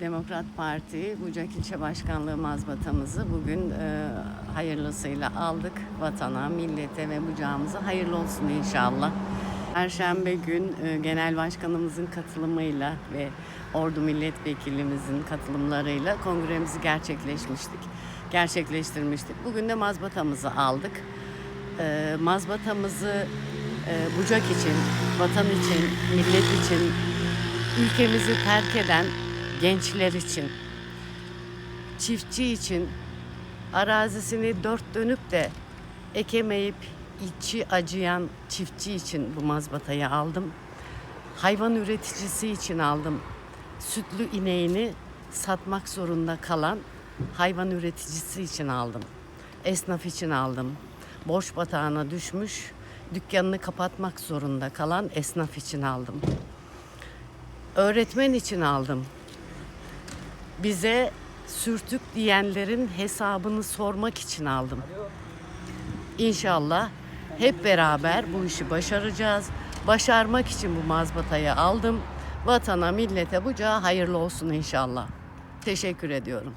Demokrat Parti Bucak İlçe Başkanlığı mazbatamızı bugün e, hayırlısıyla aldık. Vatana, millete ve bucağımıza hayırlı olsun inşallah. Perşembe gün e, Genel Başkanımızın katılımıyla ve Ordu Milletvekilimizin katılımlarıyla kongremizi gerçekleşmiştik. Gerçekleştirmiştik. Bugün de mazbatamızı aldık. E, mazbatamızı e, bucak için, vatan için, millet için, ülkemizi terk eden gençler için, çiftçi için, arazisini dört dönüp de ekemeyip içi acıyan çiftçi için bu mazbatayı aldım. Hayvan üreticisi için aldım. Sütlü ineğini satmak zorunda kalan hayvan üreticisi için aldım. Esnaf için aldım. Borç batağına düşmüş, dükkanını kapatmak zorunda kalan esnaf için aldım. Öğretmen için aldım. Bize sürtük diyenlerin hesabını sormak için aldım. İnşallah hep beraber bu işi başaracağız. Başarmak için bu mazbatayı aldım. Vatana, millete, bucağa hayırlı olsun inşallah. Teşekkür ediyorum.